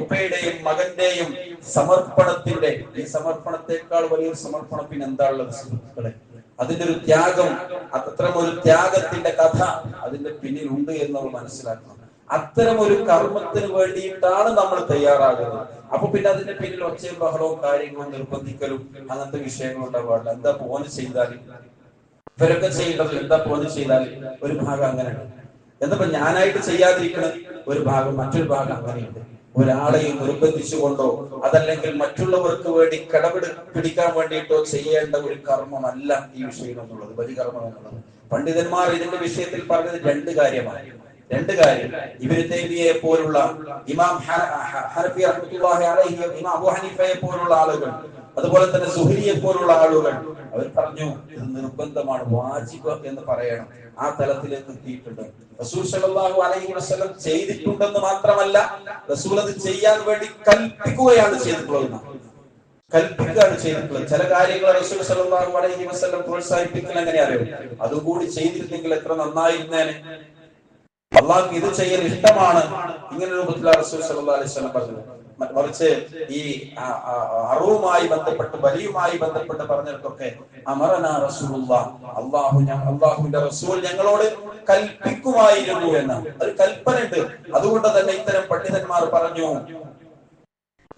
ഉപ്പയുടെയും മകന്റെയും സമർപ്പണത്തിന്റെ ഈ സമർപ്പണത്തെക്കാൾ വലിയൊരു സമർപ്പണം പിന്നെ സുഹൃത്തുക്കളെ? അതിന്റെ ഒരു ത്യാഗം അത്തരം ഒരു ത്യാഗത്തിന്റെ കഥ അതിന്റെ പിന്നിലുണ്ട് എന്ന് നമ്മൾ മനസ്സിലാക്കണം. അത്തരം ഒരു കർമ്മത്തിന് വേണ്ടിയിട്ടാണ് നമ്മൾ തയ്യാറാകുന്നത്. അപ്പൊ പിന്നെ അതിന്റെ പിന്നിൽ ഒച്ചയും ബഹളവും കാര്യങ്ങളും നിർബന്ധിക്കലും അങ്ങനത്തെ വിഷയങ്ങൾ ഉണ്ടാവാറില്ല. എന്താ പോന് ചെയ്താൽ ഇവരൊക്കെ ചെയ്യേണ്ടത് എന്താ പോന് ചെയ്താൽ ഒരു ഭാഗം അങ്ങനെയാണ്. എന്നപ്പോ ഞാനായിട്ട് ചെയ്യാതിരിക്കണം ഒരു ഭാഗം മറ്റൊരു ഭാഗം അങ്ങനെയുണ്ട്. ഒരാളെയും നിർബന്ധിച്ചുകൊണ്ടോ അതല്ലെങ്കിൽ മറ്റുള്ളവർക്ക് വേണ്ടി കടപിടി പിടിക്കാൻ വേണ്ടിയിട്ടോ ചെയ്യേണ്ട ഒരു കർമ്മമല്ല ഈ വിഷയം എന്നുള്ളത് ബലികർമ്മം എന്നുള്ളത്. പണ്ഡിതന്മാർ ഇതിന്റെ വിഷയത്തിൽ പറഞ്ഞത് രണ്ട് കാര്യമാണ്. രണ്ട് കാര്യം ഇബിന് തൈമിയെ പോലുള്ള ഇമാം ഇമാം അബു ഹനീഫയെ പോലുള്ള ആളുകൾ അതുപോലെ തന്നെ സുഹരിയെ പോലുള്ള ആളുകൾ അവർ പറഞ്ഞു ഇത് നിർബന്ധമാണ് വാജിബ് എന്ന് പറയണം. ആ തലത്തിലേക്ക് എത്തിയിട്ടുണ്ട്. റസൂൽ സല്ലല്ലാഹു അലൈഹി വസല്ലം ചെയ്തിട്ടുണ്ടെന്ന് മാത്രമല്ല റസൂൽ അത് ചെയ്യാൻ വേണ്ടി കൽപ്പിക്കുകയാണ് ചെയ്തിട്ടുള്ളത്. കൽപ്പിക്കുകയാണ് ചെയ്തിട്ടുള്ളത്. ചില കാര്യങ്ങൾ റസൂൽ സല്ലല്ലാഹു അലൈഹി വസല്ലം പ്രോത്സാഹിപ്പിക്കൽ എങ്ങനെ അറിയോ? ചെയ്തിരുന്നെങ്കിൽ എത്ര നന്നായിരുന്നേനെ? അള്ളാഹ് ഇത് ചെയ്യാൻ ഇഷ്ടമാണ്. ഇങ്ങനെ രൂപത്തിലാണ് റസൂൽ സല്ലല്ലാഹു അലൈഹി വസല്ലം പറഞ്ഞത് മറിച്ച് ഈ അറിവുമായി ബന്ധപ്പെട്ട് ബലിയുമായി ബന്ധപ്പെട്ട് പറഞ്ഞിടത്തൊക്കെ അമറന റസൂലുള്ള. അള്ളാഹു അള്ളാഹുവിന്റെ റസൂൽ ഞങ്ങളോട് കൽപ്പിക്കുമായിരുന്നു എന്ന്. ഒരു കൽപ്പന ഉണ്ട് അതുകൊണ്ട് തന്നെ ഇത്തരം പണ്ഡിതന്മാർ പറഞ്ഞു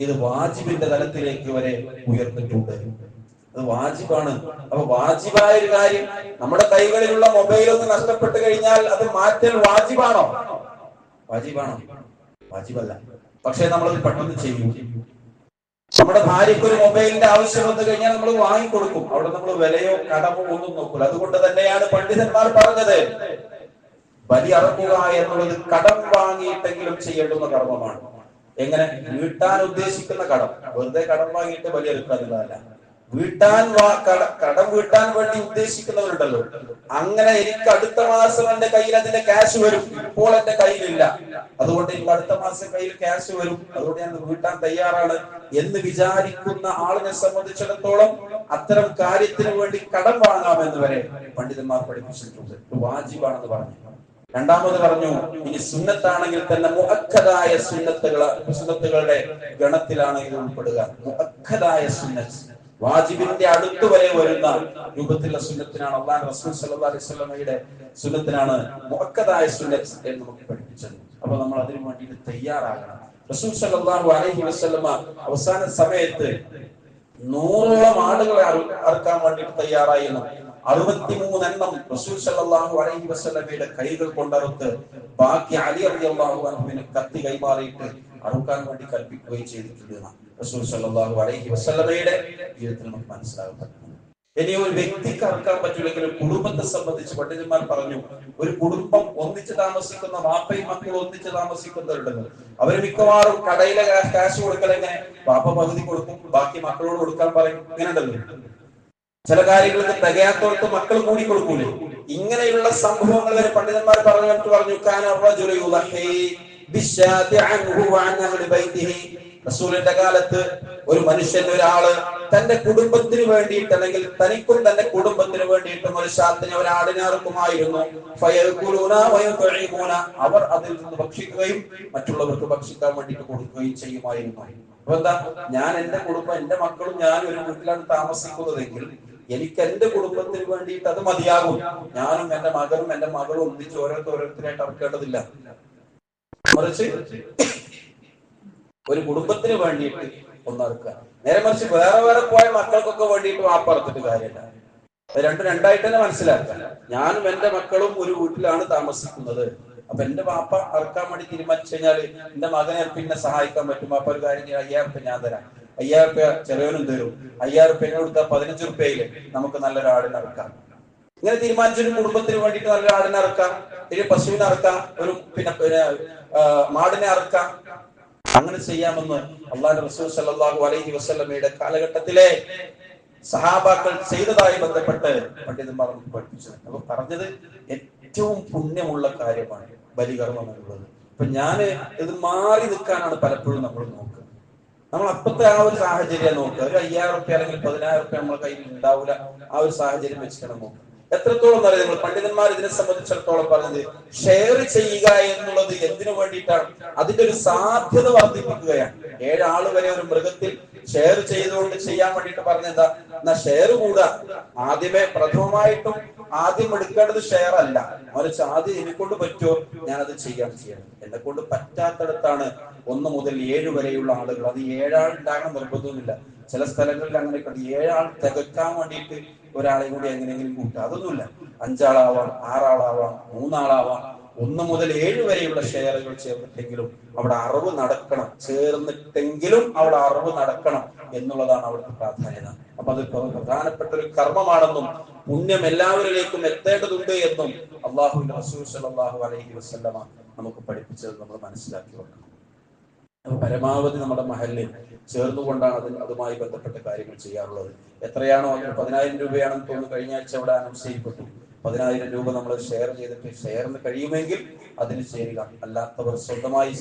ഇത് വാജിബിന്റെ തലത്തിലേക്ക് വരെ ഉയർന്നിട്ടുണ്ട്. അത് വാജിബാണ്. അപ്പൊ വാജിബായ ഒരു കാര്യം നമ്മുടെ കൈകളിലുള്ള മൊബൈൽ ഒന്ന് നഷ്ടപ്പെട്ട് കഴിഞ്ഞാൽ അത് മാറ്റൽ വാജിബാണോ? വാജിബാണോ? വാജിബല്ല. പക്ഷെ നമ്മളത് പെട്ടെന്ന് ചെയ്യും നമ്മുടെ ഭാര്യയ്ക്ക് ഒരു മൊബൈലിന്റെ ആവശ്യം വന്നു കഴിഞ്ഞാൽ നമ്മൾ വാങ്ങിക്കൊടുക്കും. അവിടെ നമ്മൾ വിലയോ കടമോ ഒന്നും നോക്കൂല. അതുകൊണ്ട് തന്നെയാണ് പണ്ഡിതന്മാർ പറഞ്ഞത് ബലി അറക്കുക എന്നുള്ളത് കടം വാങ്ങിയിട്ടെങ്കിലും ചെയ്യേണ്ടുന്ന കർമ്മമാണ്. എങ്ങനെ? വീട്ടാൻ ഉദ്ദേശിക്കുന്ന കടം. വെറുതെ കടം വാങ്ങിയിട്ട് ബലി എടുക്കാനുള്ളതല്ല വീട്ടാൻ കടം വീട്ടാൻ വേണ്ടി ഉദ്ദേശിക്കുന്നവരുണ്ടല്ലോ. അങ്ങനെ എനിക്ക് അടുത്ത മാസം എന്റെ കയ്യിൽ അതിന്റെ ക്യാഷ് വരും. ഇപ്പോൾ എന്റെ കയ്യിലില്ല. അതുകൊണ്ട് എനിക്ക് അടുത്ത മാസം കയ്യിൽ ക്യാഷ് വരും. അതുകൊണ്ട് ഞാൻ വീട്ടാൻ തയ്യാറാണ് എന്ന് വിചാരിക്കുന്ന ആളിനെ സംബന്ധിച്ചിടത്തോളം അത്തരം കാര്യത്തിന് വേണ്ടി കടം വാങ്ങാമെന്ന് വരെ പണ്ഡിതന്മാർ പഠിപ്പിച്ചിട്ടുണ്ട്. വാജിബാണെന്ന് പറഞ്ഞു. രണ്ടാമത് പറഞ്ഞു ഇനി സുന്നത്താണെങ്കിൽ തന്നെ മുഅക്കദായ സുന്നത്തുകൾ സുന്നത്തുകളുടെ ഗണത്തിലാണ് ഇത് ഉൾപ്പെടുക. മുഅക്കദായ സുന്നത്ത്. വാജിബിന്റെ അടുത്ത് വരെ വരുന്ന രൂപത്തിലുള്ള സുന്നത്തിനാണ് അള്ളാഹ് റസൂൽ സല്ലല്ലാഹു അലൈഹി വസല്ലമയുടെ സുന്നത്തിനാണ് മുഅക്കദായ സുന്നത്ത് എന്ന് നമുക്ക് പഠിപ്പിച്ചത്. അപ്പൊ നമ്മൾ അതിനു വേണ്ടിയിട്ട് തയ്യാറാകണം. റസൂൽ സല്ലല്ലാഹു അലൈഹി വസല്ലമ അവസാന സമയത്ത് നൂറോളം ആളുകളെ അറു- അറുക്കാൻ വേണ്ടിയിട്ട് തയ്യാറായിരുന്നു അറുപത്തി മൂന്നെണ്ണം റസൂൽ സല്ലല്ലാഹു അലൈഹി വസല്ലമയുടെ കൈകൾ കൊണ്ടറുത്ത് ബാക്കി അലി റളിയല്ലാഹു അൻഹുവിന് കത്തി കൈമാറിയിട്ട് അറുക്കാൻ വേണ്ടി കൽപ്പിക്കുകയും ചെയ്തിട്ടുണ്ട് റസൂൽ അലൈഹി ജീവിതത്തിൽ നമുക്ക് മനസ്സിലാകാൻ ഇനി ഒരു വ്യക്തിക്ക് അറക്കാൻ പറ്റില്ലെങ്കിലും കുടുംബത്തെ സംബന്ധിച്ച് പണ്ഡിതന്മാർ പറഞ്ഞു ഒരു കുടുംബം ഒന്നിച്ച് താമസിക്കുന്ന വാപ്പയും മക്കളും ഒന്നിച്ച് താമസിക്കുന്നവരുണ്ടെന്ന് അവർ മിക്കവാറും കടയിലെ കാശ് കൊടുക്കൽ എങ്ങനെ? വാപ്പ പകുതി കൊടുക്കും ബാക്കി മക്കളോട് കൊടുക്കാൻ പറയും. ഇങ്ങനെ ഉണ്ടല്ലോ ചില കാര്യങ്ങൾക്ക് തികയാത്തോടത്ത് മക്കൾ കൂടി കൊടുക്കൂലേ? ഇങ്ങനെയുള്ള സംഭവങ്ങൾ വരെ പണ്ഡിതന്മാർ പറഞ്ഞു പറഞ്ഞു റസൂലിന്റെ കാലത്ത് ഒരു മനുഷ്യൻ ഒരാൾ തന്റെ കുടുംബത്തിന് വേണ്ടിയിട്ട് അല്ലെങ്കിൽ തനിക്കും തന്റെ കുടുംബത്തിന് വേണ്ടിയിട്ടും ഒരു ശാത്തിന് ഒരു ആടിനാർക്കുമായിരുന്നു. ഫയൽകുലൂന അവർ അതിൽ നിന്ന് ഭക്ഷിക്കുകയും മറ്റുള്ളവർക്ക് ഭക്ഷിക്കാൻ വേണ്ടിയിട്ട് കൊടുക്കുകയും ചെയ്യുമായിരുന്നു. അപ്പൊ എന്താ? ഞാൻ എന്റെ കുടുംബം എന്റെ മക്കളും ഞാൻ ഒരു വീട്ടിലാണ് താമസിക്കുന്നതെങ്കിൽ എനിക്ക് എന്റെ കുടുംബത്തിന് വേണ്ടിയിട്ട് അത് മതിയാകും. ഞാനും എന്റെ മകനും എന്റെ മകളും ഒന്നിച്ച് ഓരോരുത്തർ ഓരോരുത്തരായിട്ട് മറിച്ച് ഒരു കുടുംബത്തിന് വേണ്ടിയിട്ട് ഒന്നറുക്കുക. നേരെ മറിച്ച് വേറെ വേറെ പോയ മക്കൾക്കൊക്കെ വേണ്ടിയിട്ട് വാപ്പറത്തിട്ട് കാര്യമില്ല. രണ്ടും രണ്ടായിട്ട് തന്നെ മനസ്സിലാക്കുക. ഞാനും എന്റെ മക്കളും ഒരു വീട്ടിലാണ് താമസിക്കുന്നത്. അപ്പൊ എന്റെ വാപ്പ അറക്കാൻ വേണ്ടി തീരുമാനിച്ചു കഴിഞ്ഞാൽ എന്റെ മകനെ പിന്നെ സഹായിക്കാൻ പറ്റും. അപ്പൊ ഒരു കാര്യം അയ്യായിരം ഞാൻ തരാം. അയ്യായിരം റുപ്യ ചെറിയവനും തരും. അയ്യായിരം റുപ്യ കൊടുത്താൽ പതിനഞ്ച് റുപ്യയിൽ നമുക്ക് നല്ലൊരു ആടിനെ ഇറക്കാം ഇങ്ങനെ തീരുമാനിച്ചൊരു കുടുംബത്തിന് വേണ്ടിയിട്ട് നല്ലൊരു ആടിനെ ഇറക്കാം ഒരു പശുവിനെ ഇറക്കാം ഒരു പിന്നെ മാടിനെ ഇറക്കാം അങ്ങനെ ചെയ്യാമെന്ന് അള്ളാഹു റസൂൽ സല്ലാഹു അലൈഹി വസ്ലമയുടെ കാലഘട്ടത്തിലെ സഹാബാക്കൾ ചെയ്തതായി ബന്ധപ്പെട്ട് പണ്ഡിതന്മാർ പഠിപ്പിച്ചു അപ്പൊ പറഞ്ഞത് ഏറ്റവും പുണ്യമുള്ള കാര്യമാണ് ബലികർമ്മം എന്നുള്ളത്. അപ്പൊ ഞാൻ ഇത് മാറി നിൽക്കാനാണ് പലപ്പോഴും നമ്മൾ നോക്കുക. നമ്മൾ അപ്പത്തെ ആ ഒരു സാഹചര്യം നോക്കുക. ഒരു അയ്യായിരം റുപ്യ അല്ലെങ്കിൽ പതിനായിരം റുപ്യ നമ്മളെ കയ്യിൽ ഉണ്ടാവില്ല. ആ ഒരു സാഹചര്യം വെച്ചിട്ടാണ് നോക്കുക. എത്രത്തോളം അറിയാം. നിങ്ങൾ പണ്ഡിതന്മാർ ഇതിനെ സംബന്ധിച്ചിടത്തോളം പറഞ്ഞത് ഷെയർ ചെയ്യുക എന്നുള്ളത് എന്തിനു വേണ്ടിയിട്ടാണ്? അതിന്റെ ഒരു സാധ്യത വർദ്ധിപ്പിക്കുകയാണ്. ഏഴാൾ വരെ ഒരു മൃഗത്തിൽ ഷെയർ ചെയ്തുകൊണ്ട് ചെയ്യാൻ വേണ്ടിയിട്ട് പറഞ്ഞെന്താ എന്നാ ഷെയർ കൂടാ ആദ്യമേ പ്രഥമമായിട്ടും ആദ്യം എടുക്കേണ്ടത് ഷെയർ അല്ല. മറിച്ച് ആദ്യം എനിക്കൊണ്ട് പറ്റുമോ? ഞാനത് ചെയ്യാൻ ചെയ്യണം എന്നെ കൊണ്ട് പറ്റാത്തടത്താണ് ഒന്ന് മുതൽ ഏഴ് വരെയുള്ള ആളുകൾ. അത് ഏഴാൾ ഉണ്ടാകണം നിർബന്ധമൊന്നുമില്ല ചില സ്ഥലങ്ങളിൽ അങ്ങനെ ഏഴാൾ തികക്കാൻ വേണ്ടിയിട്ട് ഒരാളെ കൂടി എങ്ങനെയെങ്കിലും കൂട്ടുക. അതൊന്നുമില്ല. അഞ്ചാളാവാം ആറാളാവാം മൂന്നാളാവാം. ഒന്ന് മുതൽ ഏഴ് വരെയുള്ള ഷെയറുകൾ ചേർന്നിട്ടെങ്കിലും അവിടെ അറിവ് നടക്കണം. ചേർന്നിട്ടെങ്കിലും അവിടെ അറിവ് നടക്കണം എന്നുള്ളതാണ് അവിടുത്തെ പ്രാധാന്യത. അപ്പൊ അത് പ്ര- പ്രധാനപ്പെട്ട ഒരു കർമ്മമാണെന്നും പുണ്യം എല്ലാവരിലേക്കും എത്തേണ്ടതുണ്ട് എന്നും അള്ളാഹു റസൂൽ അലൈഹി വസല്ലമ നമുക്ക് പഠിപ്പിച്ചത് നമ്മൾ മനസ്സിലാക്കി വെക്കണം പരമാവധി നമ്മുടെ മഹലിൽ ചേർന്നുകൊണ്ടാണ് അതിന് അതുമായി ബന്ധപ്പെട്ട കാര്യങ്ങൾ ചെയ്യാറുള്ളത്. എത്രയാണോ അതിന് പതിനായിരം രൂപയാണെന്ന് തോന്നുന്നു കഴിഞ്ഞ ആഴ്ച അവിടെ അനൗൺസ് ചെയ്യപ്പെട്ടു. പതിനായിരം രൂപ നമ്മൾ ഷെയർ ചെയ്തിട്ട് ഷെയറിന് കഴിയുമെങ്കിൽ അതിന് ചേരുക. അല്ലാത്തവർ സ്വന്തമായി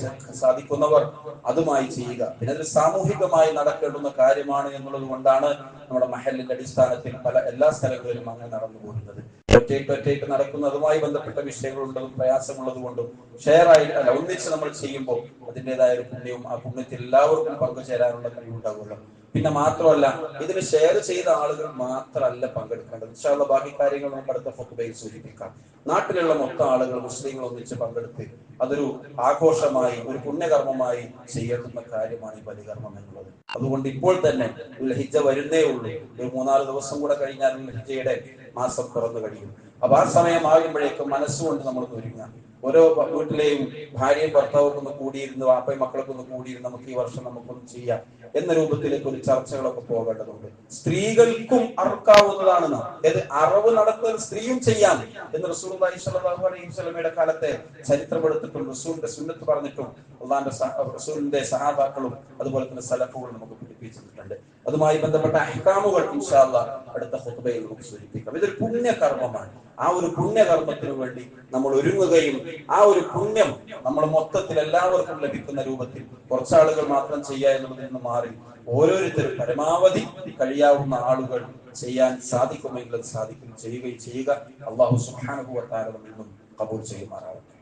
സാധിക്കുന്നവർ അതുമായി ചെയ്യുക. പിന്നെ അതിൽ സാമൂഹികമായി നടക്കേണ്ടുന്ന കാര്യമാണ് എന്നുള്ളത് കൊണ്ടാണ് നമ്മുടെ മഹലിന്റെ അടിസ്ഥാനത്തിൽ പല എല്ലാ സ്ഥലങ്ങളിലും അങ്ങനെ നടന്നു പോകുന്നത്. ഒറ്റയ്ക്ക് ഒറ്റയ്ക്ക് നടക്കുന്നതുമായി ബന്ധപ്പെട്ട വിഷയങ്ങളുള്ളതും പ്രയാസമുള്ളത് കൊണ്ടും ഷെയർ ആയി അല്ല ഒന്നിച്ച് നമ്മൾ ചെയ്യുമ്പോൾ അതിന്റെതായ ഒരു പുണ്യവും ആ പുണ്യത്തിൽ എല്ലാവർക്കും പങ്കുചേരാനുള്ള കഴിവുണ്ടാകുമല്ലോ പിന്നെ മാത്രമല്ല ഇതിന് ഷെയർ ചെയ്ത ആളുകൾ മാത്രമല്ല പങ്കെടുക്കേണ്ടത്. ഇഷ്ടമുള്ള ബാക്കി കാര്യങ്ങൾ നമുക്ക് അടുത്ത ഫൊക്കുബയിൽ സൂചിപ്പിക്കാം. നാട്ടിലുള്ള മൊത്തം ആളുകൾ മുസ്ലിങ്ങൾ ഒന്നിച്ച് പങ്കെടുത്ത് അതൊരു ആഘോഷമായി ഒരു പുണ്യകർമ്മമായി ചെയ്യുന്ന കാര്യമാണ് ഈ ബലികർമ്മം എന്നുള്ളത്. അതുകൊണ്ട് ഇപ്പോൾ തന്നെ ലഹിജ വരുന്നേ ഉള്ളൂ. ഒരു മൂന്നാൽ ദിവസം കൂടെ കഴിഞ്ഞാൽ ലഹിജയുടെ മാസം തുറന്നു കഴിയും. അപ്പൊ ആ സമയമാകുമ്പോഴേക്കും മനസ്സുകൊണ്ട് നമ്മൾ ഒരുങ്ങാം ഓരോ വീട്ടിലെയും ഭാര്യയും ഭർത്താവും ഒന്ന് കൂടിയിരുന്ന് വാപ്പയും മക്കളൊക്കെ ഒന്ന് കൂടിയിരുന്ന് നമുക്ക് ഈ വർഷം നമുക്കൊന്ന് ചെയ്യാം എന്ന രൂപത്തിലേക്ക് ഒരു ചർച്ചകളൊക്കെ പോകേണ്ടതുണ്ട്. സ്ത്രീകൾക്കും അറുക്കാവുന്നതാണ് അതായത് അറിവ് നടത്തുന്ന സ്ത്രീയും ചെയ്യാം എന്ന് റസൂൽ സ്വല്ലല്ലാഹു അലൈഹി ചരിത്രം കാലത്തെ ചരിത്രമെടുത്തിട്ടും റസൂലിന്റെ സുന്നത്ത് പറഞ്ഞിട്ടും അള്ളാന്റെ റസൂലിന്റെ സഹാബാക്കളും അതുപോലെ തന്നെ സലഫുകളും നമുക്ക് പഠിപ്പിച്ചിട്ടുണ്ട് അതുമായി ബന്ധപ്പെട്ട അഹ്കാമുകൾ ഇൻഷാല്ല അടുത്ത ഹുബയിൽ നമുക്ക് സൂചിപ്പിക്കാം. ഇതൊരു പുണ്യകർമ്മമാണ്. ആ ഒരു പുണ്യകർമ്മത്തിന് വേണ്ടി നമ്മൾ ഒരുങ്ങുകയും ആ ഒരു പുണ്യം നമ്മൾ മൊത്തത്തിൽ എല്ലാവർക്കും ലഭിക്കുന്ന രൂപത്തിൽ കുറച്ചാളുകൾ മാത്രം ചെയ്യുക എന്നുള്ളതിൽ നിന്ന് മാറി ഓരോരുത്തരും പരമാവധി കഴിയാവുന്ന ആളുകൾ ചെയ്യാൻ സാധിക്കുമെങ്കിൽ അത് സാധിക്കും ചെയ്യുകയും ചെയ്യുക. അള്ളാഹു നമ്മിൽ നിന്നും കബൂൽ ചെയ്യുമാറാവട്ടെ.